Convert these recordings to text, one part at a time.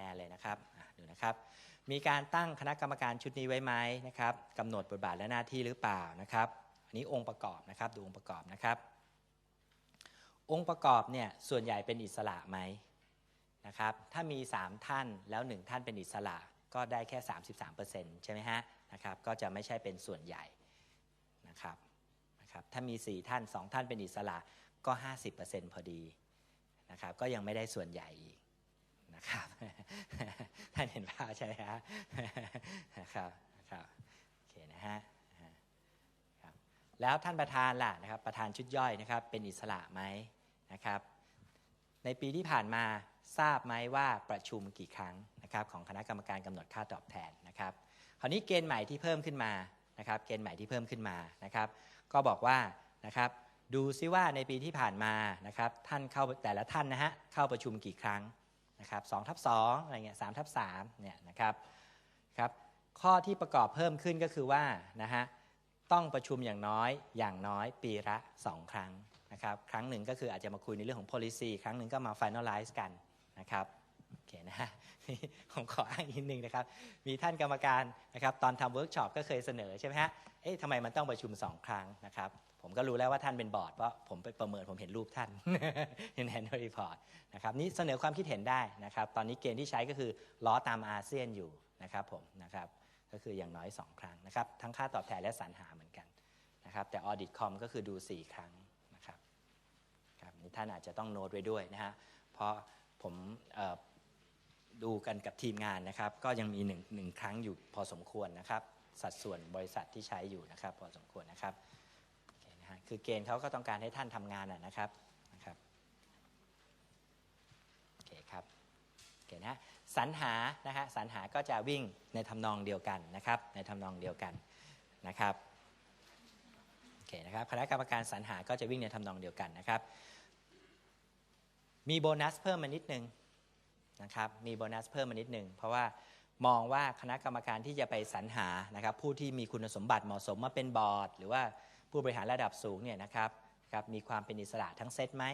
แนนเลยนะครับดูนะครับ มีการตั้งคณะกรรมการชุดนี้ไว้ไหมนะครับกำหนดบทบาทและหน้าที่หรือเปล่านะครับ อันนี้องค์ประกอบนะครับ ดูองค์ประกอบนะครับ องค์ประกอบเนี่ยส่วนใหญ่เป็นอิสระไหมนะครับ ถ้ามี 3 ท่านแล้ว 1 ท่านเป็นอิสระก็ได้แค่ 33%ใช่ไหมฮะนะครับ ก็จะไม่ใช่เป็นส่วนใหญ่นะครับนะครับ ถ้ามี 4 ท่าน 2 ท่านเป็นอิสระก็ 50%พอดีนะครับ ก็ยังไม่ได้ส่วนใหญ่อีก นะครับท่านเห็นภาพใช่ไหมฮะครับครับโอเคนะฮะครับแล้วท่านประธานล่ะนะครับประธานชุดย่อยนะครับเป็นอิสระไหมนะครับ ในปีที่ผ่านมาทราบไหมว่าประชุมกี่ครั้งนะครับของคณะกรรมการกำหนดค่าตอบแทนนะครับคราวนี้เกณฑ์ใหม่ที่เพิ่มขึ้นมานะครับเกณฑ์ใหม่ที่เพิ่มขึ้นมานะครับ ก็บอกว่านะครับดูซิว่าในปีที่ผ่านมานะครับท่านเข้าแต่ละท่านนะฮะเข้าประชุมกี่ครั้ง นะครับสองทับสองอะไรเงี้ยสามทับสามเนี่ยนะครับครับข้อที่ประกอบเพิ่มขึ้นก็คือว่านะฮะต้องประชุมอย่างน้อยอย่างน้อยปีละ 2 ครั้งนะครับครั้งหนึ่งก็คืออาจจะมาคุยในเรื่องของ policy ครั้งหนึ่งก็มา finalize กันนะครับโอเคนะฮะผมขออ้างอีกนิดนึงนะครับ มีท่านกรรมการนะครับตอนทำเวิร์กช็อปก็เคยเสนอใช่ไหมฮะเอ๊ะทำไมมันต้องประชุม 2 ครั้งนะครับ ผมก็รู้แล้วว่าท่านเป็นบอร์ดเพราะผมไปประเมินผมเห็นรูปท่านในแอนนรีพอร์ตนะครับนี่เสนอความคิดเห็นได้นะครับ ตอนนี้เกณฑ์ที่ใช้ก็คือล้อตามอาเซียนอยู่นะครับผมนะครับก็คืออย่างน้อย 2 ครั้งนะครับ ทั้งค่าตอบแทนและสรรหาเหมือนกันนะครับ แต่ออดิตคอมก็คือดู 4 ครั้งนะครับครับนี่ท่านอาจจะต้องโน้ตไว้ด้วยนะฮะเพราะผมดูกันกับทีมงานนะครับ ก็ยังมีหนึ่งหนึ่งครั้งอยู่พอสมควรนะครับ สัดส่วนบริษัทที่ใช้อยู่นะครับ พอสมควรนะครับ ฮะคือเกณฑ์เขาก็ต้องการให้ท่านทำงานนะนะครับนะครับโอเคครับโอเคนะสรรหานะฮะสรรหาก็จะวิ่งในทำนองเดียวกันนะครับ ในทำนองเดียวกันนะครับโอเคนะครับคณะกรรมการสรรหาก็จะวิ่งในทำนองเดียวกันนะครับ มีโบนัสเพิ่มมานิดนึงนะครับมีโบนัสเพิ่มมานิดหนึ่งเพราะว่ามองว่าคณะกรรมการที่จะไปสรรหานะครับผู้ที่มีคุณสมบัติเหมาะสมมาเป็นบอร์ด หรือว่า ผู้บริหารระดับสูงเนี่ยนะครับครับมีความเป็นอิสระทั้งเซตไหม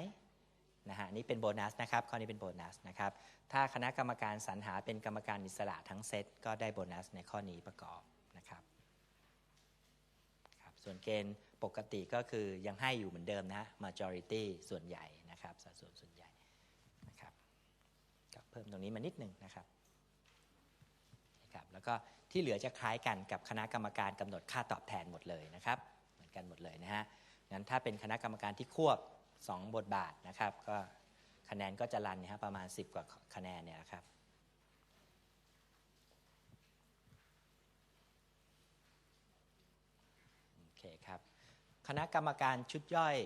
นะฮะนี่เป็นโบนัสนะครับข้อนี้เป็นโบนัสนะครับถ้าคณะกรรมการสรรหาเป็นกรรมการอิสระทั้งเซตก็ได้โบนัสในข้อนี้ประกอบนะครับครับส่วนเกณฑ์ปกติก็คือยังให้อยู่เหมือนเดิมนะฮะ majority ส่วนใหญ่นะครับสัดส่วนส่วนใหญ่นะครับก็เพิ่มตรงนี้มานิดหนึ่งนะครับนะครับแล้วก็ที่เหลือจะคล้ายกันกับคณะกรรมการกำหนดค่าตอบแทนหมดเลยนะครับ กันหมดเลยนะฮะงั้นถ้าเป็นคณะกรรมการที่ควบ 2 บทบาทนะครับ ก็คะแนนก็จะรันนี่ยฮะประมาณ 10 กว่าคะแนนเนี่ยนะครับโอเคครับคณะกรรมการชุดย่อย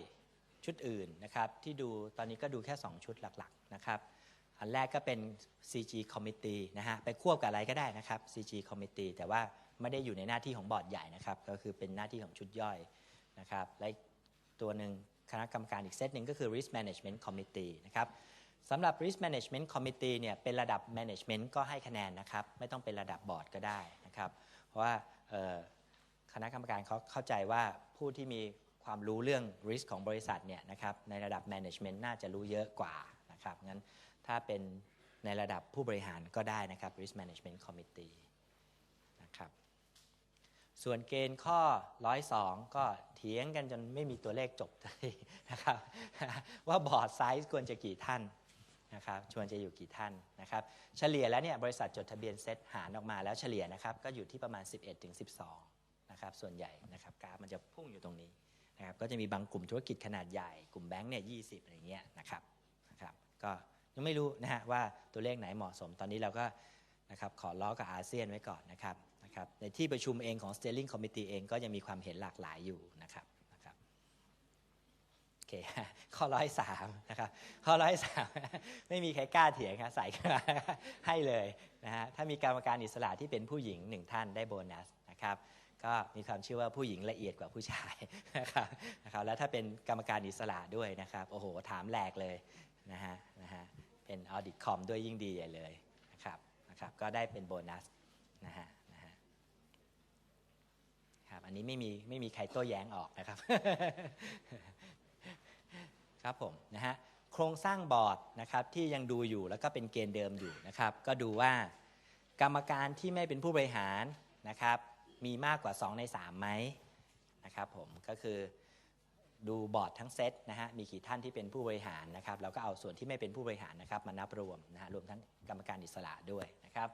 ชุดอื่นนะครับ ที่ดูตอนนี้ก็ดูแค่ 2 ชุดหลักๆนะครับ อันแรกก็เป็น CG Committee นะฮะไปควบกับอะไรก็ได้นะครับ CG Committee แต่ว่าไม่ได้อยู่ในหน้าที่ของบอร์ดใหญ่นะครับ ก็คือเป็นหน้าที่ของชุดย่อย นะครับและตัวหนึ่งคณะกรรมการอีกเซตหนึ่งก็คือ Risk Management Committee นะครับสำหรับ Risk Management Committee เนี่ยเป็นระดับ Management ก็ให้คะแนนนะครับ ไม่ต้องเป็นระดับบอร์ดก็ได้นะครับ เพราะว่าคณะกรรมการเขาเข้าใจว่าผู้ที่มีความรู้เรื่อง risk ของบริษัทเนี่ยนะครับในระดับ management น่าจะรู้เยอะกว่านะครับงั้นถ้าเป็นในระดับผู้บริหารก็ได้นะครับ Risk Management Committee นะครับ ส่วนเกณฑ์ข้อ 102 ก็เถียงกันจนไม่มีตัวเลขจบเลยนะครับ ว่าบอร์ดไซส์ควรจะกี่ท่านนะครับชวนจะอยู่กี่ท่านนะครับ เฉลี่ยแล้วเนี่ยบริษัทจดทะเบียนเซตหารออกมาแล้วเฉลี่ยนะครับก็อยู่ที่ประมาณ 11ถึง12นะครับส่วนใหญ่นะครับกราฟมันจะพุ่งอยู่ตรงนี้นะครับก็จะมีบางกลุ่มธุรกิจขนาดใหญ่กลุ่มแบงก์เนี่ย20อะไรเงี้ยนะครับนะครับก็ยังไม่รู้นะฮะว่าตัวเลขไหนเหมาะสมตอนนี้เราก็นะครับขอล้อกับอาเซียนไว้ก่อนนะครับ นะครับในที่ประชุมเองของ Steering Committee เองก็ยังมีความเห็นหลากหลายอยู่นะครับนะครับโอเคข้อร้อยสามนะครับข้อร้อยสามไม่มีใครกล้าเถียงครับใส่ขึ้นมาให้เลยนะฮะถ้ามีกรรมการอิสระที่เป็นผู้หญิงหนึ่งท่านได้โบนัสนะครับก็มีความเชื่อว่าผู้หญิงละเอียดกว่าผู้ชายนะครับนะครับแล้วถ้าเป็นกรรมการอิสระด้วยนะครับโอ้โหถามแหลกเลยนะฮะนะฮะเป็นออดิตคอมด้วยยิ่งดีใหญ่เลยนะครับนะครับก็ได้เป็นโบนัสนะฮะนะฮะ ครับอันนี้ไม่มีไม่มีใครโต้แย้งออกนะครับ ครับผมนะฮะโครงสร้างบอร์ดนะครับที่ยังดูอยู่แล้วก็เป็นเกณฑ์เดิมอยู่นะครับ ก็ดูว่ากรรมการที่ไม่เป็นผู้บริหารนะครับ มีมากกว่า 2 ใน3ไหมนะครับผมก็คือดูบอร์ดทั้งเซตนะฮะมีกี่ท่านที่เป็นผู้บริหารนะครับแล้วก็เอาส่วนที่ไม่เป็นผู้บริหารนะครับมานับรวมนะฮะรวมทั้งกรรมการอิสระด้วยนะครับ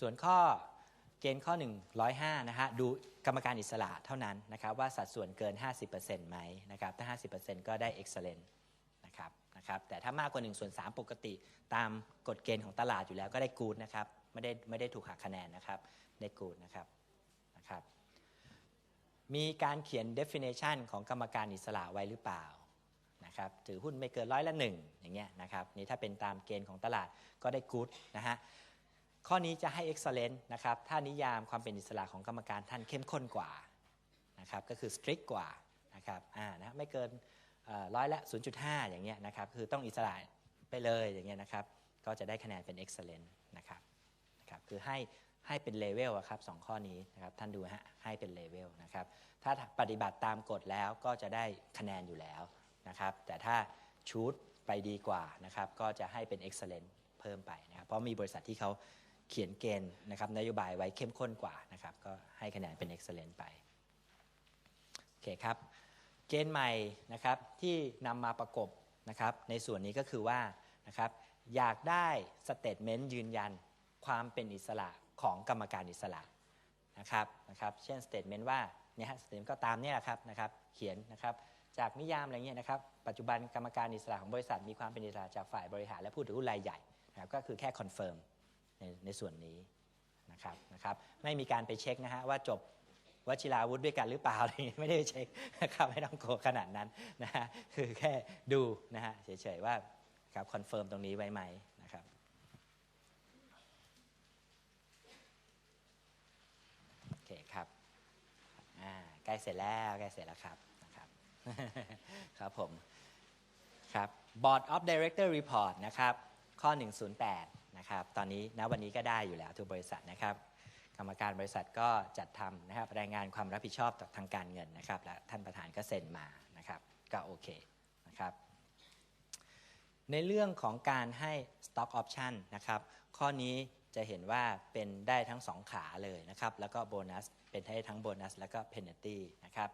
ส่วนข้อ เกณฑ์ข้อ105นะฮะดูกรรมการอิสระเท่านั้นนะครับว่าสัดส่วนเกิน 50%ไหมนะครับถ้า 50%ก็ได้ excellent นะครับนะครับแต่ถ้ามากกว่า1ส่วน3ปกติ ตามกฎเกณฑ์ของตลาดอยู่แล้วก็ได้ good นะครับไม่ได้ไม่ได้ถูกหักคะแนนนะครับได้ good นะครับนะครับมีการเขียน definition ของกรรมการอิสระไว้หรือเปล่านะครับถือหุ้นไม่เกินร้อยละหนึ่งอย่างเงี้ยนะครับนี่ถ้าเป็นตามเกณฑ์ของตลาดก็ได้ good นะฮะ ข้อนี้จะให้ excellent นะครับถ้านิยามความเป็นอิสระของกรรมการท่านเข้มข้นกว่านะครับก็คือ strict กว่านะครับอ่านะไม่เกินเอ่อร้อยละ 0.5 อย่างเงี้ยนะครับคือต้องอิสระไปเลยอย่างเงี้ยนะครับก็จะได้คะแนนเป็น excellent นะครับนะครับคือให้ให้เป็นเลเวลครับสองข้อนี้นะครับท่านดูฮะให้เป็นเลเวลนะครับถ้าปฏิบัติตามกฎแล้วก็จะได้คะแนนอยู่แล้วนะครับแต่ถ้าชูดไปดีกว่านะครับก็จะให้เป็น excellent เพิ่มไปนะครับเพราะมีบริษัทที่เขา เขียนเกณฑ์นะครับนโยบายไว้เข้มข้นกว่านะครับก็ให้คะแนนเป็น excellent ไปโอเคครับเกณฑ์ใหม่นะครับที่นำมาประกบนะครับในส่วนนี้ก็คือว่านะครับอยากได้สเตทเมนต์ยืนยันความเป็นอิสระของกรรมการอิสระนะครับนะครับเช่นสเตทเมนต์ว่าเนี่ยฮะสเตทเมนต์ก็ตามเนี่ยแหละครับนะครับเขียนนะครับจากนิยามอะไรเงี้ยนะครับปัจจุบันกรรมการอิสระของบริษัทมีความเป็นอิสระจากฝ่ายบริหารและผู้ถือหุ้นรายใหญ่นะครับก็คือแค่คอนเฟิร์ม ในในส่วนนี้นะครับนะครับไม่มีการไปเช็คนะฮะว่าจบวชิราวุธด้วยกันหรือเปล่าอะไรอย่างเงี้ยไม่ได้ไปเช็คนะครับไม่ต้องโกลัวขนาดนั้นนะฮะคือแค่ดูนะฮะเฉยๆว่าครับคอนเฟิร์มตรงนี้ไว้ไหมนะครับโอเคครับอ่าใกล้เสร็จแล้วใกล้เสร็จแล้วครับนะครับครับผมครับ Board of Director Report นะครับ ข้อ 108 นะครับ ตอนนี้ณวันนี้ก็ได้อยู่แล้วทุกบริษัทนะครับ กรรมการบริษัทก็จัดทำนะครับรายงานความรับผิดชอบต่อทางการเงินนะครับ และท่านประธานก็เซ็นมานะครับ ก็โอเคนะครับ ในเรื่องของการให้ stock option นะครับ ข้อนี้จะเห็นว่าเป็นได้ทั้งสองขาเลยนะครับ แล้วก็โบนัสเป็นได้ทั้งโบนัสแล้วก็ penalty นะครับ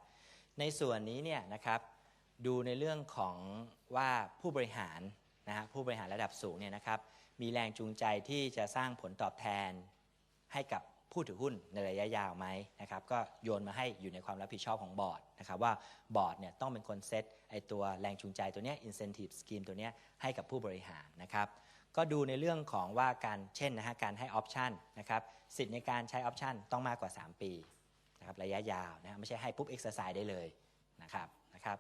ในส่วนนี้เนี่ยนะครับดูในเรื่องของว่าผู้บริหารนะฮะผู้บริหารระดับสูงเนี่ยนะครับ มีแรงจูงใจที่จะสร้างผลตอบแทนให้กับผู้ถือหุ้นในระยะยาวไหมนะครับก็โยนมาให้อยู่ในความรับผิดชอบของบอร์ดนะครับว่าบอร์ดเนี่ยต้องเป็นคนเซตไอตัวแรงจูงใจตัวเนี้ย incentive scheme ตัวเนี้ยให้กับผู้บริหารนะครับก็ดูในเรื่องของว่าการเช่นนะฮะการให้ออปชันนะครับสิทธิ์ในการใช้ออปชันต้องมากกว่า 3 ปีนะครับระยะยาวนะไม่ใช่ให้ปุ๊บเอ็กซ์ไซส์ได้เลยนะครับนะครับ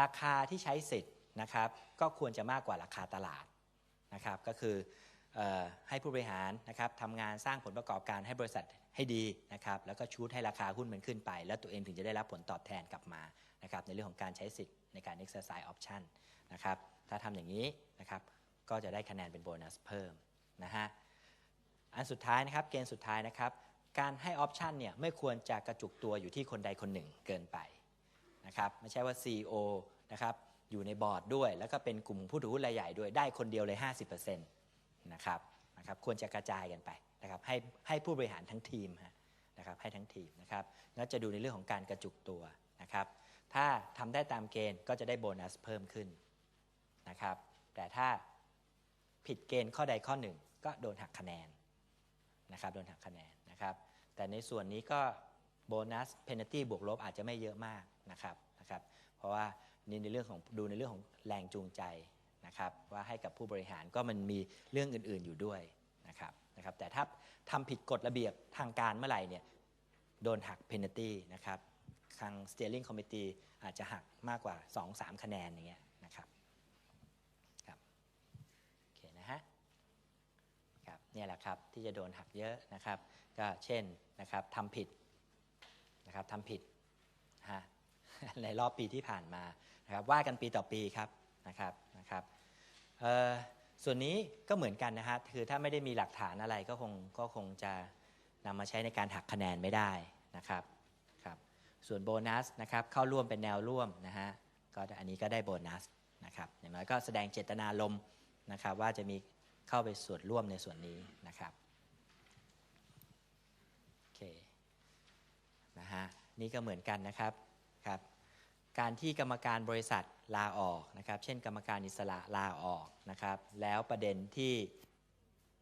ราคาที่ใช้สิทธิ์นะครับก็ควรจะมากกว่าราคาตลาด นะครับก็คืออให้ผู้บริหารนะครับทำงานสร้างผลประกอบการให้บริษัทให้ดีนะครับแล้วก็ชูดให้ราคาหุ้นมันขึ้นไป แล้วตัวเองถึงจะได้รับผลตอบแทนกลับมานะครับในเรื่องของการใช้สิทธิ์ในการ exercise option นะครับถ้าทำอย่างนี้นะครับก็จะได้คะแนนเป็นโบนัสเพิ่มนะฮะอันสุดท้ายนะครับเกณฑ์สุดท้ายนะครับการให้ออปชันเนี่ยไม่ควรจะกระจุกตัวอยู่ที่คนใดคนหนึ่งเกินไปนะครับไม่ใช่ว่า CEO นะครับ อยู่ในบอร์ดด้วย แล้วก็เป็นกลุ่มผู้ถือหุ้นรายใหญ่ด้วยได้คนเดียวเลย 50%นะครับนะครับควรจะกระจายกันไปนะครับให้ให้ผู้บริหารทั้งทีมนะครับให้ทั้งทีมนะครับแล้วจะดูในเรื่องของการกระจุกตัวนะครับถ้าทำได้ตามเกณฑ์ก็จะได้โบนัสเพิ่มขึ้นนะครับแต่ถ้าผิดเกณฑ์ข้อใดข้อหนึ่ง ก็โดนหักคะแนนนะครับโดนหักคะแนนนะครับแต่ในส่วนนี้ก็โบนัสเพน a ตี้บวกลบอาจจะไม่เยอะมากนะครับ นะครับ เพราะว่านี่ในเรื่องของดูในเรื่องของแรงจูงใจนะครับ ว่าให้กับผู้บริหารก็มันมีเรื่องอื่นๆอยู่ด้วยนะครับนะครับ แต่ถ้าทำผิดกฎระเบียบทางการเมื่อไหร่เนี่ยโดนหัก penalty นะครับทาง steering committee อาจจะหักมากกว่า 2-3 คะแนนอย่างเงี้ยนะครับครับโอเคนะฮะครับเนี่ยแหละครับที่จะโดนหักเยอะนะครับ ก็เช่นนะครับทำผิดนะครับทำผิดฮะ ในรอบปีที่ผ่านมานะครับว่ากันปีต่อปีครับนะครับนะครับส่วนนี้ก็เหมือนกันนะฮะคือถ้าไม่ได้มีหลักฐานอะไรก็คงก็คงจะนำมาใช้ในการหักคะแนนไม่ได้นะครับครับส่วนโบนัสนะครับเข้าร่วมเป็นแนวร่วมนะฮะก็อันนี้ก็ได้โบนัสนะครับอย่างน้อยก็แสดงเจตนารมณ์นะครับว่าจะมีเข้าไปส่วนร่วมในส่วนนี้นะครับโอเคนะฮะนี่ก็เหมือนกันนะครับ ครับการที่กรรมการบริษัทลาออกนะครับเช่นกรรมการอิสระลาออกนะครับแล้วประเด็นที่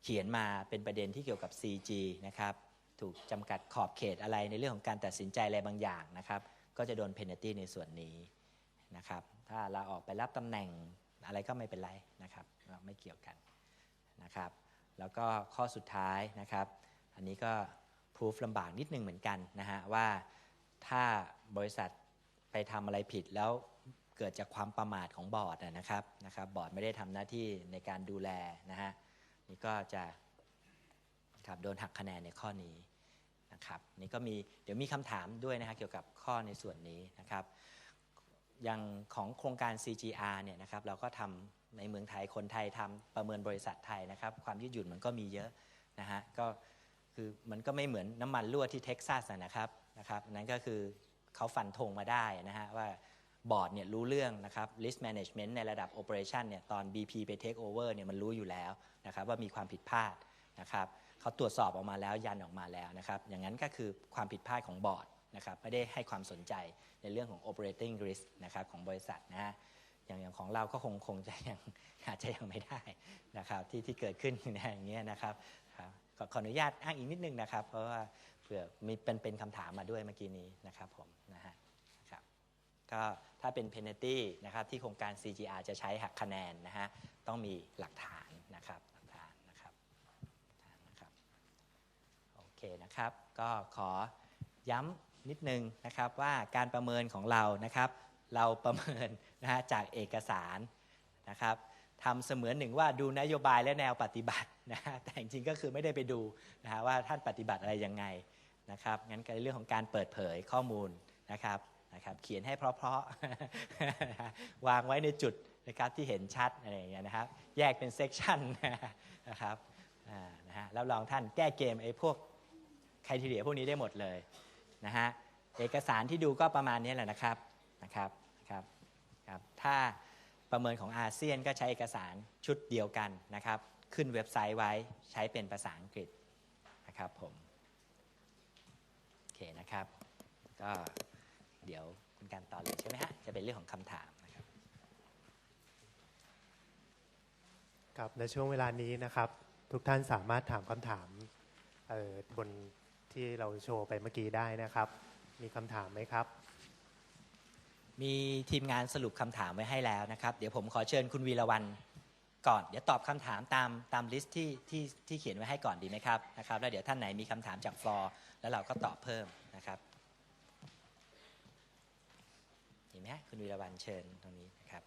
เขียนมาเป็นประเด็นที่เกี่ยวกับ CG นะครับถูกจำกัดขอบเขตอะไรในเรื่องของการตัดสินใจอะไรบางอย่างนะครับก็จะโดนเพนัลตี้ในส่วนนี้นะครับถ้าลาออกไปรับตำแหน่งอะไรก็ไม่เป็นไรนะครับเราไม่เกี่ยวกันนะครับแล้วก็ข้อสุดท้ายนะครับอันนี้ก็พิสูจลำบากนิดนึงเหมือนกันนะฮะว่าถ้าบริษัท ไปทำอะไรผิดแล้วเกิดจากความประมาทของบอร์ดนะครับนะครับ บอร์ดไม่ได้ทำหน้าที่ในการดูแลนะฮะนี่ก็จะครับโดนหักคะแนนในข้อนี้นะครับนี่ก็มีเดี๋ยวมีคำถามด้วยนะฮะเกี่ยวกับข้อในส่วนนี้นะครับอย่างของโครงการ CGR เนี่ยนะครับเราก็ทำในเมืองไทยคนไทยทำประเมินบริษัทไทยนะครับ ความยืดหยุ่นมันก็มีเยอะนะฮะก็คือมันก็ไม่เหมือนน้ำมันรั่วที่เท็กซัสนะครับนะครับนั่นก็คือ เขาฟันธงมาได้นะฮะว่าบอร์ดเนี่ยรู้เรื่องนะครับ list management ในระดับ operation เนี่ยตอน BP ไป take over เนี่ยมันรู้อยู่แล้วนะครับว่ามีความผิดพลาดนะครับเขาตรวจสอบออกมาแล้วยันออกมาแล้วนะครับอย่างนั้นก็คือความผิดพลาดของบอร์ดนะครับไม่ได้ให้ความสนใจในเรื่องของ operating risk นะครับของบริษัทนะฮะอย่างอย่างของเราก็คงคงจะยังอาจจะยังไม่ได้นะครับที่ที่เกิดขึ้นอย่างเงี้ยนะครับครับขอขออนุญาตอ้างอีกนิดนึงนะครับ เพราะว่า เผื่อมีเป็นเป็นคำถามมาด้วยเมื่อกี้นี้นะครับผมนะฮะครับก็ถ้าเป็น penalty นะครับที่โครงการ CGR จะใช้หักคะแนนนะฮะต้องมีหลักฐานนะครับหลักฐานนะครับนะครับโอเคนะครับ ก็ขอย้ำนิดนึงนะครับว่าการประเมินของเรานะครับ เราประเมินนะฮะจากเอกสารนะครับ ทำเสมือนหนึ่งว่าดูนโยบายและแนวปฏิบัตินะฮะแต่จริงๆก็คือไม่ได้ไปดูนะฮะว่าท่านปฏิบัติอะไรยังไงนะครับงั้นในเรื่องของการเปิดเผยข้อมูลนะครับนะครับเขียนให้เพราะๆวางไว้ในจุดนะครับที่เห็นชัดอะไรอย่างเงี้ยนะครับ แยกเป็นเซกชันนะครับอ่านะฮะแล้วลองท่านแก้เกมไอ้พวกใครทีเดียพวกนี้ได้หมดเลยนะฮะเอกสารที่ดูก็ประมาณนี้แหละนะครับนะครับนะครับครับถ้า ประเมินของอาเซียนก็ใช้เอกสารชุดเดียวกันนะครับ ขึ้นเว็บไซต์ไว้ใช้เป็นภาษาอังกฤษนะครับผมโอเคนะครับ ก็เดี๋ยวคุณการต่อเลยใช่ไหมฮะจะเป็นเรื่องของคำถามนะครับครับในช่วงเวลานี้นะครับ ทุกท่านสามารถถามคำถามออบนที่เราโชว์ไปเมื่อกี้ได้นะครับ มีคำถามไหมครับ มีทีมงานสรุปคำถามไว้ให้แล้วนะครับ เดี๋ยวผมขอเชิญคุณวีรวันก่อน เดี๋ยวตอบคำถามตามตามลิสต์ที่ที่ที่เขียนไว้ให้ก่อนดีไหมครับนะครับ แล้วเดี๋ยวท่านไหนมีคำถามจากฟลอร์แล้วเราก็ตอบเพิ่มนะครับเห็นไหมคุณวีรวันเชิญตรงนี้นะครับ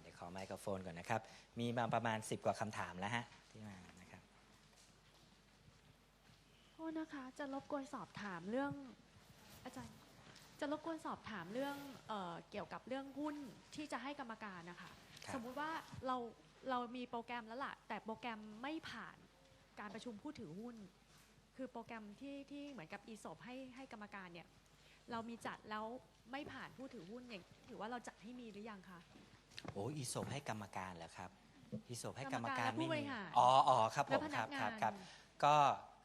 เดี๋ยวขอไมโครโฟนก่อนนะครับ มีมาประมาณ 10 กว่าคำถามแล้วฮะที่มา โทษนะคะ จะรบกวนสอบถามเรื่อง อาจารย์ จะรบกวนสอบถามเรื่องเออเกี่ยวกับเรื่องหุ้นที่จะให้กรรมการนะคะ ครับ สมมุติว่าเราเรามีโปรแกรมแล้วล่ะ แต่โปรแกรมไม่ผ่านการประชุมผู้ถือหุ้น คือโปรแกรมที่ที่เหมือนกับอีสบให้ให้กรรมการเนี่ย เรามีจัดแล้วไม่ผ่านผู้ถือหุ้นอย่างถือว่าเราจัดให้มีหรือยังคะ โอ้อีสบให้กรรมการเหรอครับอีสบให้กกรรรรมมกาการรไม่และผู้บมีริหารอ๋ออ๋อครับผและมพคนัรักบงาน ครับครับ ก็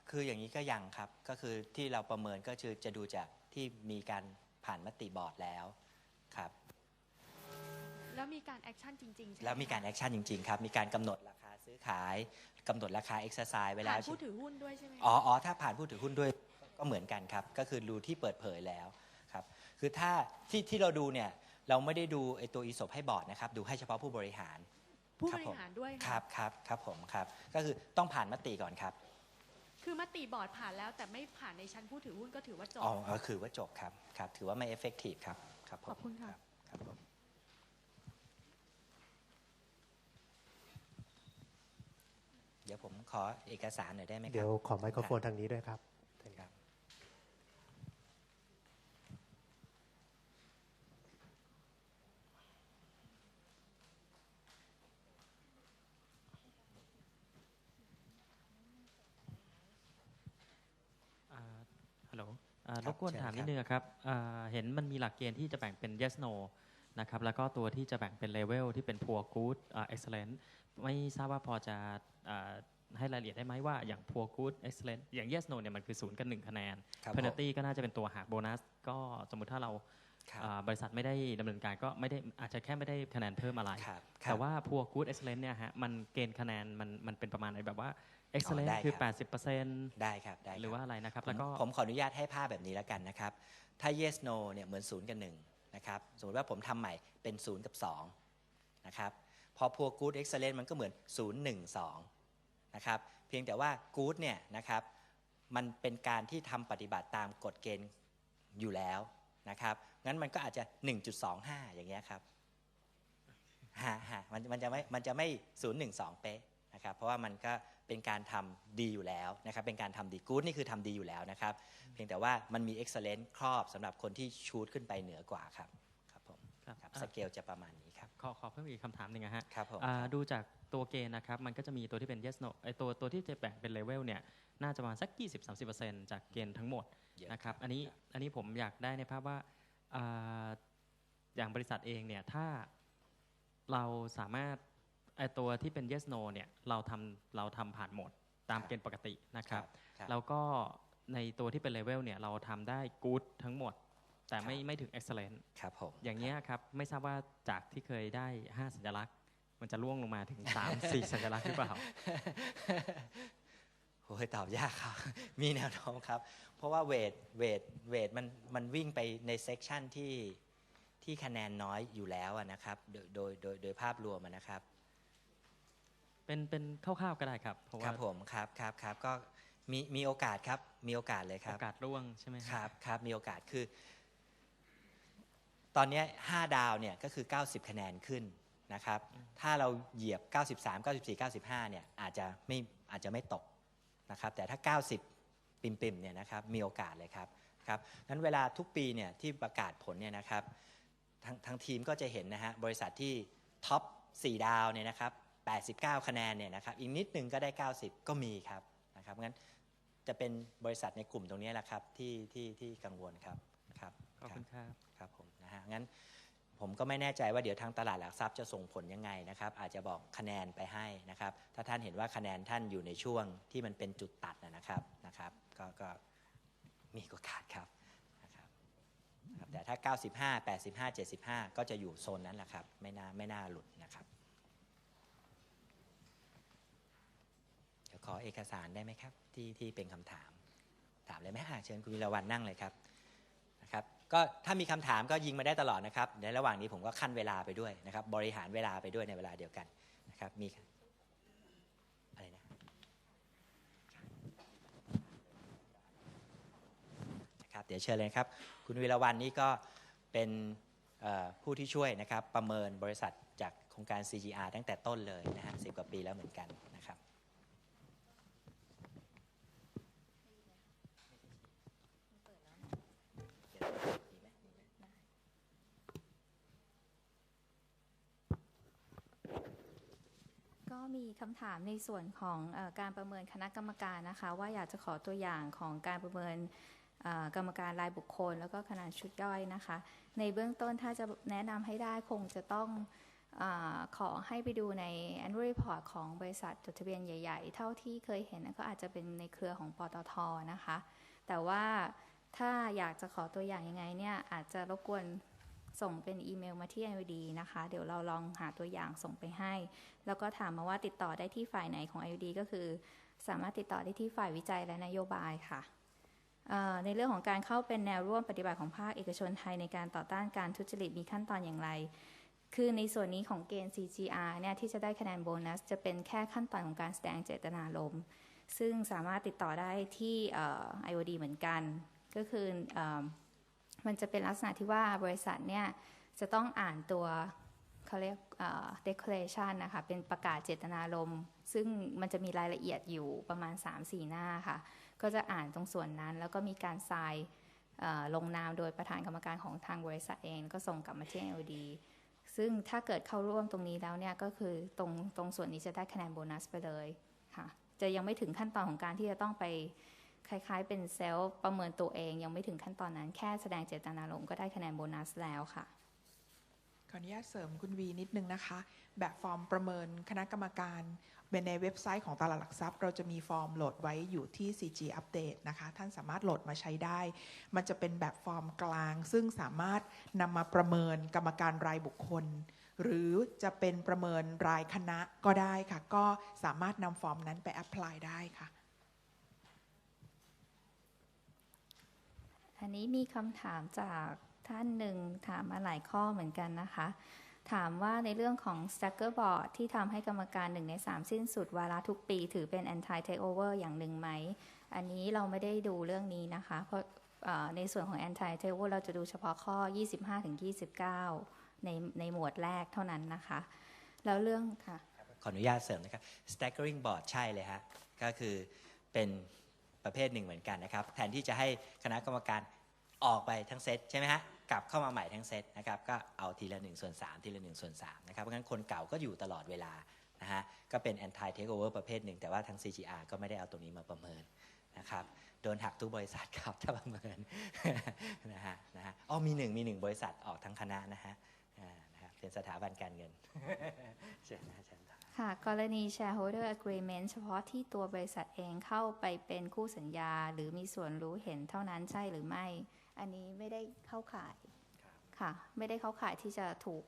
คืออย่างนี้ก็ยังครับ ก็คือที่เราประเมินก็คือจะดูจากที่มีการผ่านมติบอร์ดแล้วครับ แล้วมีการแอคชั่นจริงๆใช่ไหมแล้วมีการแอคชั่นจริงๆครับ มีการกำหนดราคาซื้อขายกำหนดราคาเอ็กซ์ไซส์ไว้แล้ผ่าวนผู้ถือหุ้นด้วยใช่ไหมอ๋ออ๋อถ้าผ่านผู้ถือหุ้นด้วยก็เหมือนกันครับ ก็คือดูที่เปิดเผยแล้วครับ คือถ้าที่ที่เราดูเนี่ยเราไม่ได้ดูไอตัวอีสบให้บอร์ดนะครับ ดูให้เฉพาะผู้บริหาร ผู้ครับบผริมหารด้วยคค่ะรับครับครับผมครับ ก็คือต้องผ่านมติก่อนครับ คือมติบอร์ดผ่านแล้วแต่ไม่ผ่านในชั้นผู้ถือหุ้นก็ถือว่าจบ อ๋อก็คือว่าจบครับครับ ถือว่าไม่เอฟเฟกตีฟครับครับผมขอบคุณค่ะ รับครับผม เดี๋ยวผมขอเอกสารหน่อยได้ไหมครับ เดี๋ยวขอไมโครโฟนทางนี้ด้วยครับครับ อ่าฮัลโหลอ่ อ่า ครั ร บบ กวนเชิญถามครับนิดนึงอะครับอ่าเห็นมันมีหลักเกณฑ์ที่จะแบ่งเป็น yes no นะครับแล้วก็ตัวที่จะแบ่งเป็น level ที่เป็น poor good อ่า excellent ไม่ทราบว่าพอจะอ่าให้รายละเอียดได้ไหมว่าอย่าง poor good excellent อย่าง yes no เนี่ยมันคือ 0 กับ 1 คะแนนครับ penalty ก็น่าจะเป็นตัวหักโบนัส ก็สมมุติถ้าเราครับอ่าบริษัทไม่ได้ดำเนินการก็ไม่ได้อาจจะแค่ไม่ได้คะแนนเพิ่มอะไรครับแต่ว่า poor good excellent เนี่ยฮะมันเกณฑ์คะแนนมันมันเป็นประมาณไหนแบบว่า excellent ได้คือครับ80%ได้ครับได้คบหรือว่าอะไรนะครับผมแล้วก็ผมขออนุญาตให้ภาพแบบนี้แล้วกันนะครับ ถ้า yes no เนี่ยเหมือน 0 กับ 1 นะครับ สมมติว่าผมทำใหม่เป็น 0 กับ 2 นะครับ พอ poor good excellent มันก็เหมือน 0 1 2 นะครับ เพียงแต่ว่า good เนี่ยนะครับ มันเป็นการที่ทำปฏิบัติตามกฎเกณฑ์อยู่แล้วนะครับ งั้นมันก็อาจจะ 1.25 อย่างเงี้ยครับฮะฮะมันมันจะไม่ มันจะไม่ 0 1 2 เป๊ะ นะครับ เพราะว่ามันก็เป็นการทำดีอยู่แล้วนะครับ เป็นการทำดี good นี่คือทำดีอยู่แล้วนะครับ เพียงแต่ว่ามันมี excellent ครอบสำหรับคนที่ชูดขึ้นไปเหนือกว่าครับครับผมครับครับอะสเกลจะประมาณนี้ครับขอขอเพิ่มอีกคำถามหนึ่งนะฮะครับผมอ่าดูจากตัวเกณฑ์นะครับ มันก็จะมีตัวที่เป็น yes no ไอตัวตัวที่จะแบ่งเป็นเลเวลเนี่ยน่าจะประมาณสัก 20-30%จากเกณฑ์ทั้งหมดเยอะนะครับอันนี้อันนี้ผมอยากได้ในภาพว่าอ่าอย่างบริษัทเองเนี่ยถ้าเราสามารถ ไอตัวที่เป็น yes no เนี่ยเราทำเราทำผ่านหมดตามเกณฑ์ปกตินะครับครับแล้วก็ในตัวที่เป็นเลเวลเนี่ยเราทำได้ good ทั้งหมด แต่ไม่ไม่ถึง excellent ครับผมอย่างเงี้ยครับไม่ทราบว่าจากที่เคยได้ 5 สัญลักษณ์ มันจะล่วงลงมาถึง 3 4 สัญลักษณ์หรือเปล่าโอ้ยตอบยากครับ มีแนวโน้มครับ เพราะว่าเวทเวทเวทมันมันวิ่งไปในเซกชันที่ที่คะแนนน้อยอยู่แล้วอะนะครับ โดยโดยโดยโดยภาพรวมอะนะครับ เป็นเป็นคร่าวๆก็ได้ครับเพราะคว่ารับผมครับครับครับก็มีมีโอกาสครับมีโอกาสเลยคโอรับ กาสร่วงใช่ไหมครับครับมีโอกาสคือ ตอนเนี้ย5ดาวเนี่ยก็คือ 90 คะแนนขึ้นนะครับ ถ้าเราเหยียบ 93 94 95เนี่ยอาจจะไม่อาจจะไม่ตกนะครับ แต่ถ้า 90 ปิมปิมๆเนี่ยนะครับมีโอกาสเลยครับครับนั้นเวลาทุกปีเนี่ยที่ประกาศผลเนี่ยนะครับทางทางทีมก็จะเห็นนะฮะบริษัทที่ท็อป4ดาวเนี่ยนะครับ 89 คะแนนเนี่ยนะครับอีกนิดนึงก็ได้ 90 ก็มีครับนะครับงั้นจะเป็นบริษัทในกลุ่มตรงนี้แหละครับที่ที่ที่กังวลครับครับขอบครัคุบณครับครับผมนะฮะงั้นผมก็ไม่แน่ใจว่าเดี๋ยวทางตลาดหลักทรัพย์จะส่งผลยังไงนะครับ อาจจะบอกคะแนนไปให้นะครับ ถ้าท่านเห็นว่าคะแนนท่านอยู่ในช่วงที่มันเป็นจุดตัดนะนะครับนะครับ ก็ก็มีโอกาสครับนะครับครับ แต่ถ้า 95 85 75 ก็จะอยู่โซนนั้นแหละครับ ไม่น่าไม่น่าหลุดนะครับ เดี๋ยว ขอเอกสารได้ไหมครับที่ที่เป็นคำถาม ถามเลยไหมอะเชิญคุณวิรวันนั่งเลยครับนะครับก็ถ้ามีคำถามก็ยิงมาได้ตลอดนะครับในระหว่างนี้ผมก็ขั้นเวลาไปด้วยนะครับ บริหารเวลาไปด้วยในเวลาเดียวกันนะครับมีอะไรนะนะครับเดี๋ยวเชิญเลยครับ คุณวิรวันนี่ก็เป็นผู้ที่ช่วยนะครับประเมินบริษัทจากโครงการ CGR ตั้งแต่ต้นเลยนะฮะสิกว่าปีแล้วเหมือนกันนะครับ ก็มีคำถามในส่วนของอการประเมินคณะกรรมการนะคะ ว่าอยากจะขอตัวอย่างของการประเมินกรรมการรายบุคคล แล้วก็คณะชุดย่อยนะคะ ในเบื้องต้นถ้าจะแนะนำให้ได้คงจะต้องอขอให้ไปดูใน annual report ของบริษัทจดทะเบียนใหญ่ ๆ เท่าที่เคยเห็นก็อาจจะเป็นในเครือของปตทนะคะ แต่ว่า ถ้าอยากจะขอตัวอย่างยังไงเนี่ยอาจจะรบกวนส่งเป็นอีเมลมาที่ IOD นะคะ เดี๋ยวเราลองหาตัวอย่างส่งไปให้ แล้วก็ถามมาว่าติดต่อได้ที่ฝ่ายไหนของ IOD ก็คือ สามารถติดต่อได้ที่ฝ่ายวิจัยและนโยบายค่ะ ในเรื่องของการเข้าเป็นแนวร่วมปฏิบัติของภาคเอกชนไทยในการต่อต้านการทุจริตมีขั้นตอนอย่างไร คือในส่วนนี้ของเกณฑ์ CGR เนี่ยที่จะได้คะแนนโบนัส จะเป็นแค่ขั้นตอนของการแสดงเจตนารมณ์ซึ่งสามารถติดต่อได้ที่เอ่อ IOD เหมือนกัน ก็คืออมันจะเป็นลักษณะที่ว่าบริษัทเนี่ยจะต้องอ่านตัวเขาเรียกเอ่อ declaration นะคะ เป็นประกาศเจตนารมณ์ ซึ่งมันจะมีรายละเอียดอยู่ประมาณ 3-4 หน้าค่ะ ก็จะอ่านตรงส่วนนั้น แล้วก็มีการทรายลงนามโดยประธานกรรมการของทางบริษัทเอง ก็ส่งกลับมาที่ LD ซึ่งถ้าเกิดเข้าร่วมตรงนี้แล้วเนี่ยก็คือตรงตรงส่วนนี้จะได้คะแนนโบนัสไปเลยค่ะ จะยังไม่ถึงขั้นตอนของการที่จะต้องไป คล้ายๆ เป็นเซลล์ประเมินตัวเองยังไม่ถึงขั้นตอนนั้น แค่แสดงเจตนารมณ์ก็ได้คะแนนโบนัสแล้วค่ะขออนุญาตเสริมคุณวีนิดนึงนะคะ แบบฟอร์มประเมินคณะกรรมการเป็นในเว็บไซต์ของตลาดหลักทรัพย์ เราจะมีฟอร์มโหลดไว้อยู่ที่ CG Update นะคะ ท่านสามารถโหลดมาใช้ได้ มันจะเป็นแบบฟอร์มกลาง ซึ่งสามารถนำมาประเมินกรรมการรายบุคคล หรือจะเป็นประเมินรายคณะก็ได้ค่ะ ก็สามารถนำฟอร์มนั้นไปแอพพลายได้ค่ะ อันนี้มีคำถามจากท่านหนึ่งถามมาหลายข้อเหมือนกันนะคะ ถามว่าในเรื่องของ Stacker Board ที่ทำให้กรรมการหนึ่งใน3สิ้นสุดวาระทุกปี ถือเป็น anti takeover อย่างหนึ่งไหม อันนี้เราไม่ได้ดูเรื่องนี้นะคะ เพราะในส่วนของ anti takeover เราจะดูเฉพาะข้อ 25-29 ในในหมวดแรกเท่านั้นนะคะ แล้วเรื่องค่ะ ขออนุญาตเสริมนะครับ staggering board ใช่เลยฮะ ก็คือเป็น ประเภทหนึ่งเหมือนกันนะครับ แทนที่จะให้คณะกรรมการออกไปทั้งเซตใช่ไหมฮะกลับเข้ามาใหม่ทั้งเซตนะครับก็เอาทีละ1ส่วน3ทีละ1ส่วน3นะครับเพราะงั้นคนเก่าก็อยู่ตลอดเวลานะฮะก็เป็น anti takeover ประเภทหนึ่ง แต่ว่าทาง CGR ก็ไม่ได้เอาตรงนี้มาประเมินนะครับโดนหักทุกบริษัทครับถ้าประเมินนะฮะนะฮะอ๋อมีหนึ่งมีหนึ่งบริษัทออกทั้งคณะนะฮะนะครับเป็นสถาบันการเงินเชิญนะเชิญ ค่ะกรณี shareholder agreement เฉพาะที่ตัวบริษัทเองเข้าไปเป็นคู่สัญญา หรือมีส่วนรู้เห็นเท่านั้นใช่หรือไม่ อันนี้ไม่ได้เข้าข่ายค่ะ ไม่ได้เข้าข่ายที่จะถูก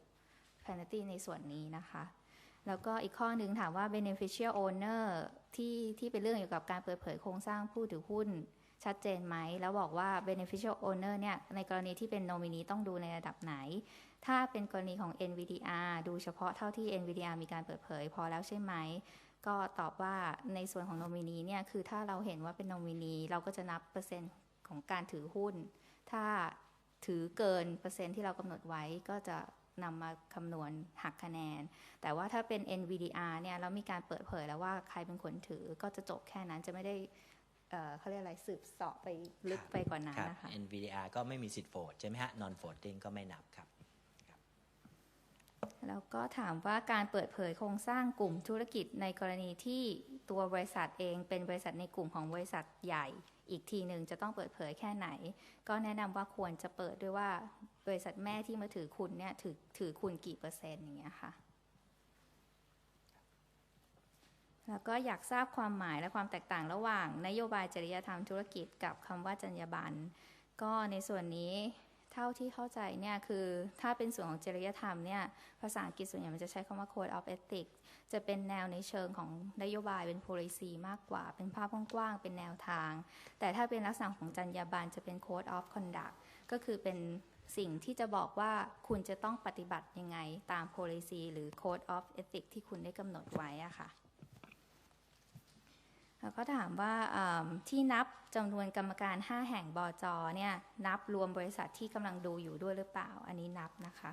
penalty ในส่วนนี้นะคะ แล้วก็อีกข้อหนึ่งถามว่า beneficial owner ที่ที่เป็นเรื่องเกี่ยวกับการเปิดเผยโครงสร้างผู้ถือหุ้นชัดเจนไหม แล้วบอกว่า beneficial owner เนี่ย ในกรณีที่เป็น nominee ต้องดูในระดับไหน ถ้าเป็นกรณีของ NVDR ดูเฉพาะเท่าที่ NVDR มีการเปิดเผย พอแล้วใช่ไหม ก็ตอบว่าในส่วนของโนมินีเนี่ย คือถ้าเราเห็นว่าเป็นโนมินีเราก็จะนับเปอร์เซ็นต์ของการถือหุ้น ถ้าถือเกินเปอร์เซ็นต์ที่เรากำหนดไว้ก็จะนำมาคำนวณหักคะแนน แต่ว่าถ้าเป็น NVDR เนี่ยเรามีการเปิดเผยแล้วว่าใครเป็นคนถือก็จะจบแค่นั้นจะไม่ได้เอ่อเขาเรียกอะไรสืบเสอบไปลึกไปกว่านั้นครับนะคะ NVDR ก็ไม่มีสิทธิ์โหวตใช่ไหมฮะ non voting ก็ไม่นับครับ แล้วก็ถามว่าการเปิดเผยโครงสร้างกลุ่มธุรกิจในกรณีที่ตัวบริษัทเองเป็นบริษัทในกลุ่มของบริษัทใหญ่ อีกทีหนึ่งจะต้องเปิดเผยแค่ไหน ก็แนะนำว่าควรจะเปิดด้วยว่าบริษัทแม่ที่มาถือคุณเนี่ยถือถือคุณกี่เปอร์เซ็นต์อย่างเงี้ยค่ะ แล้วก็อยากทราบความหมายและความแตกต่างระหว่าง นโยบายจริยธรรมธุรกิจกับคำว่าจรรยาบรรณก็ในส่วนนี้ เท่าที่เข้าใจเนี่ยคือถ้าเป็นส่วนของจริยธรรมเนี่ยภาษาอังกฤษส่วนใหญ่มันจะใช้คำว่า code of ethics จะเป็นแนวในเชิงของนโยบายเป็น policy มากกว่า เป็นภาพกว้างๆเป็นแนวทาง แต่ถ้าเป็นลักษณะของจรรยาบรรณจะเป็น code of conduct ก็คือเป็นสิ่งที่จะบอกว่าคุณจะต้องปฏิบัติยังไงตาม policy หรือ code of ethics ที่คุณได้กำหนดไว้อะค่ะ แล้วก็ถามว่าที่นับจำนวนกรรมการ 5 แห่งบอจเนี่ยนับรวมบริษัทที่กำลังดูอยู่ด้วยหรือเปล่า อันนี้นับนะคะ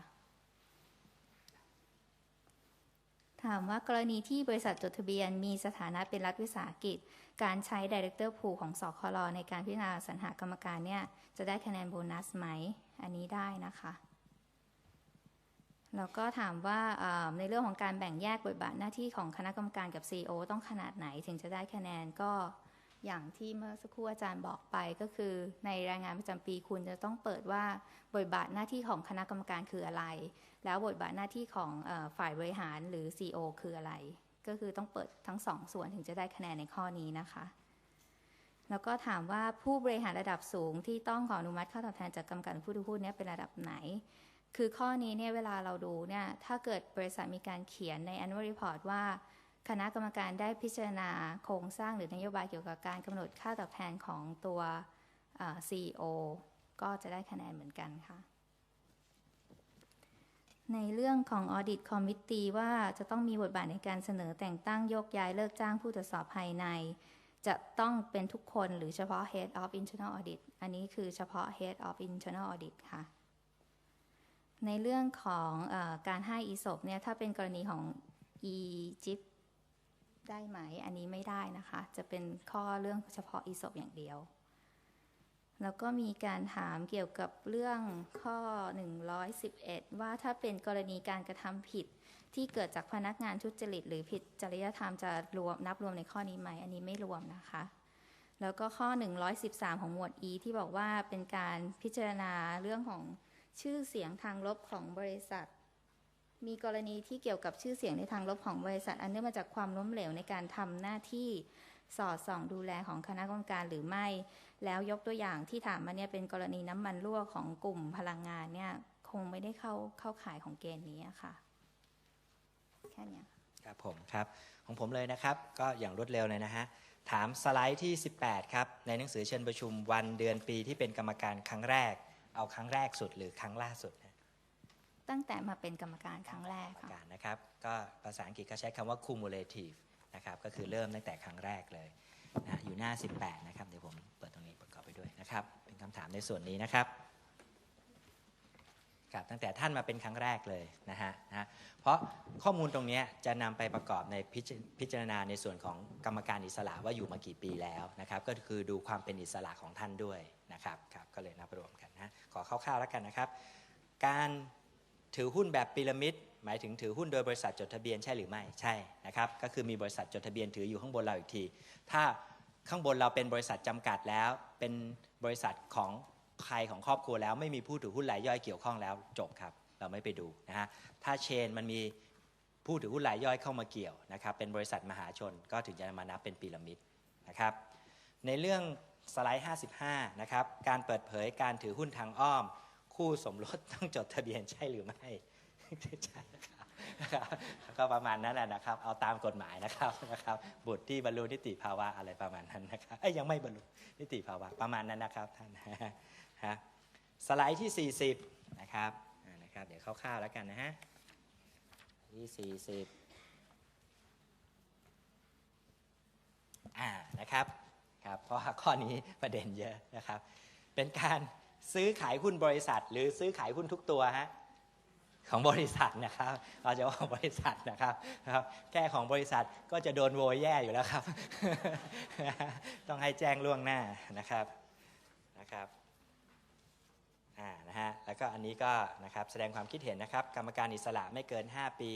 ถามว่ากรณีที่บริษัทจดทะเบียนมีสถานะเป็นรัฐวิสาหกิจ การใช้ Director Pool ของสคลในการพิจารณาสรรหากรรมการเนี่ยจะได้คะแนนโบนัสไหม อันนี้ได้นะคะ แล้วก็ถามว่าในเรื่องของการแบ่งแยกบทบาทหน้าที่ของคณะกรรมการกับ CEO ต้องขนาดไหนถึงจะได้คะแนนก็อย่างที่เมื่อสักครู่อาจารย์บอกไปก็คือในรายงานประจำปีคุณจะต้องเปิดว่าบทบาทหน้าที่ของคณะกรรมการคืออะไร แล้วบทบาทหน้าที่ของอฝ่ายบริหารหรือ CEO คืออะไร ก็คือต้องเปิดทั้งสองส่วนถึงจะได้คะแนนในข้อนี้นะคะ แล้วก็ถามว่าผู้บริหารระดับสูงที่ต้องขออนุมัติค่าตอบแทนจากกรรมการผู้ถือหุ้นเนี่ยเป็นระดับไหน คือข้อนี้เนี่ยเวลาเราดูเนี่ยถ้าเกิดบริษัทมีการเขียนใน annual report ว่าคณะกรรมการได้พิจารณาโครงสร้างหรือนโยบายเกี่ยวกับการกำหนดค่าตอบแทนของตัว CEO ก็จะได้คะแนนเหมือนกันค่ะ ในเรื่องของ Audit Committee ว่าจะต้องมีบทบาทในการเสนอแต่งตั้งโยกย้ายเลิกจ้างผู้ตรวจสอบภายใน จะต้องเป็นทุกคนหรือเฉพาะ Head of Internal Audit อันนี้คือเฉพาะ Head of Internal Audit ค่ะ ในเรื่องของอการให้อีศพเนี่ยถ้าเป็นกรณีของอีจิปได้ไหม อันนี้ไม่ได้นะคะ จะเป็นข้อเรื่องเฉพาะอีศพอย่างเดียว แล้วก็มีการถามเกี่ยวกับเรื่องข้อ 111 ว่าถ้าเป็นกรณีการกระทำผิดที่เกิดจากพนักงานทุจริต หรือผิดจริยธรรมจะรวมนับรวมในข้อนี้ไหม อันนี้ไม่รวมนะคะแล้วก็ข้อ 113 ของหมวด E ที่บอกว่าเป็นการพิจารณาเรื่องของ ชื่อเสียงทางลบของบริษัท มีกรณีที่เกี่ยวกับชื่อเสียงในทางลบของบริษัท อันเนื่องมาจากความล้มเหลวในการทำหน้าที่สอดส่องดูแลของคณะกรรมการหรือไม่ แล้วยกตัวอย่างที่ถามมาเนี่ยเป็นกรณีน้ำมันรั่วของกลุ่มพลังงานเนี่ยคงไม่ได้เข้าเข้าข่ายของเกณฑ์นี้อะค่ะ แค่เนี้ยครับผมครับของผมเลยนะครับ ก็อย่างรวดเร็วเลยนะฮะถามสไลด์ที่ 18 ครับ ในหนังสือเชิญประชุมวันเดือนปีที่เป็นกรรมการครั้งแรก เอาครั้งแรกสุดหรือครั้งล่าสุดนะตั้งแต่มาเป็นกรรมการครั้งแรกกรรมค่ะการนะครับ ก็ภาษาอังกฤษเขาใช้คำว่า cumulative นะครับ ก็คือเริ่มตั้งแต่ครั้งแรกเลยนะอยู่หน้า 18 นะครับ เดี๋ยวผมเปิดตรงนี้ประกอบไปด้วยนะครับ เป็นคำถามในส่วนนี้นะครับครับตั้งแต่ท่านมาเป็นครั้งแรกเลยนะฮะนะฮะเพราะข้อมูลตรงเนี้ยจะนำไปประกอบในพิจพิจารณาในส่วนของกรรมการอิสระว่าอยู่มากี่ปีแล้วนะครับ ก็คือดูความเป็นอิสระของท่านด้วยนะครับครับก็เลยนับรวมกัน นะขอคร่าวๆแล้วกันนะครับ การถือหุ้นแบบพีระมิดหมายถึงถือหุ้นโดยบริษัทจดทะเบียนใช่หรือไม่ใช่นะครับก็คือมีบริษัทจดทะเบียนถืออยู่ข้างบนเราอีกที ถ้าข้างบนเราเป็นบริษัทจำกัดแล้ว เป็นบริษัทของใครของครอบครัวแล้วไม่มีผู้ถือหุ้นรายย่อยเกี่ยวข้องแล้วจบครับ เราไม่ไปดูนะฮะถ้าเชนมันมีผู้ถือหุ้นรายย่อยเข้ามาเกี่ยวนะครับเป็นบริษัทมหาชนก็ถึงจะมานับเป็นพีระมิดนะครับในเรื่อง สไลด์ 55 นะครับ การเปิดเผยการถือหุ้นทางอ้อม คู่สมรสต้องจดทะเบียนใช่หรือไม่ใช่ครับก็ประมาณนั้นแหละนะครับ เอาตามกฎหมายนะครับนะครับ บุตรที่บรรลุนิติภาวะอะไรประมาณนั้นนะครับเอ้ยยังไม่บรรลุนิติภาวะประมาณนั้นนะครับท่านฮะสไลด์ที่ 40 นะครับนะครับ เดี๋ยวคร่าวๆแล้วกันนะฮะที่ 40อ่านะครับ ครับเพราะข้อนี้ประเด็นเยอะนะครับ เป็นการซื้อขายหุ้นบริษัท หรือซื้อขายหุ้นทุกตัวฮะของบริษัทนะครับเราจะว่าของบริษัทนะครับครับ แค่ของบริษัทก็จะโดนโวยแย่อยู่แล้วครับ ต้องให้แจ้งล่วงหน้านะครับนะครับอ่านะฮะแล้วก็อันนี้ก็นะครับแสดงความคิดเห็นนะครับ กรรมการอิสระไม่เกิน 5 ปี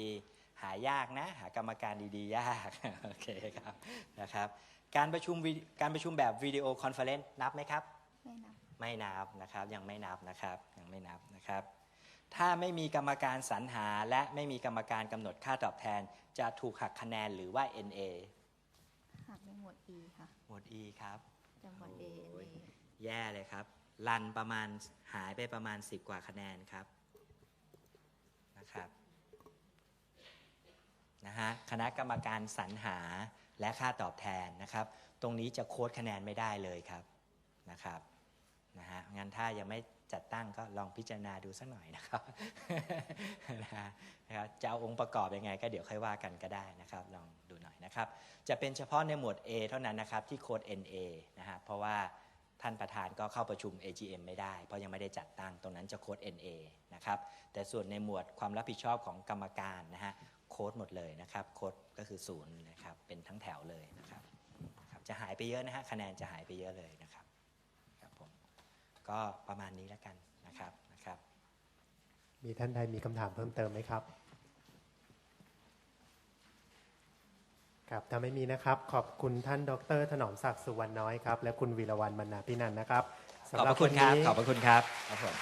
ายากนะ หากรรมการดีๆ ยากโอเคครับนะครับ การประชุมวิการประชุมแบบวิดีโอคอนเฟอเรนซ์นับไหมครับ ไม่นับไม่นับนะครับยังไม่นับนะครับยังไม่นับนะครับ ถ้าไม่มีกรรมการสรรหาและไม่มีกรรมการกำหนดค่าตอบแทน จะถูกหักคะแนนหรือว่า NA หักในหมวด E ค่ะ หมวด E ครับจะหมวด A โอ้ย A แย่เลยครับ รันประมาณหายไปประมาณ 10 กว่าคะแนนครับนะครับ นะฮะคณะกรรมการสรรหาและค่าตอบแทนนะครับ ตรงนี้จะโค้ดคะแนนไม่ได้เลยครับนะครับนะฮะงั้นถ้ายังไม่จัดตั้งก็ลองพิจารณาดูสักหน่อยนะครับนะครับจะเอาองค์ประกอบยังไง ก็เดี๋ยวค่อยว่ากันก็ได้นะครับ ลองดูหน่อยนะครับ จะเป็นเฉพาะในหมวด A เท่านั้นนะครับที่โค้ด NA นะฮะเพราะว่าท่านประธานก็เข้าประชุม AGM ไม่ได้ เพราะยังไม่ได้จัดตั้งตรงนั้นจะโค้ด NA นะครับแต่ส่วนในหมวดความรับผิดชอบของกรรมการนะฮะ โค้ดหมดเลยนะครับโค้ดก็คือศูนย์นะครับเป็นทั้งแถวเลยนะครับนะครับจะหายไปเยอะนะฮะคะแนนจะหายไปเยอะเลยนะครับครับผมก็ประมาณนี้แล้วกันนะครับนะครับ มีท่านใดมีคำถามเพิ่มเติมไหมครับ ครับถ้าไม่มีนะครับ ขอบคุณท่านดร ถนอมศักดิ์สุวรรณน้อยครับ และคุณวีรวันบรรณาพินันท์นะครับขอบพระคุณครับวันนี้ขอบพระคุณครับครับผม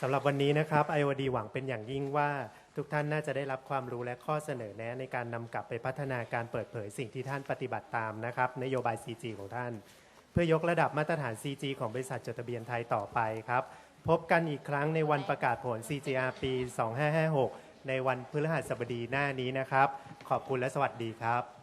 สำหรับวันนี้นะครับไอวดีหวังเป็นอย่างยิ่งว่า ทุกท่านน่าจะได้รับความรู้และข้อเสนอแนะในการนำกลับไปพัฒนาการเปิดเผยสิ่งที่ท่านปฏิบัติตามนะครับ นโยบาย CG ของท่าน เพื่อยกระดับมาตรฐาน CG ของบริษัทจดทะเบียนไทยต่อไปครับ พบกันอีกครั้งในวันประกาศผล CGR ปี 2556 ในวันพฤหัสบดีหน้านี้นะครับ ขอบคุณและสวัสดีครับ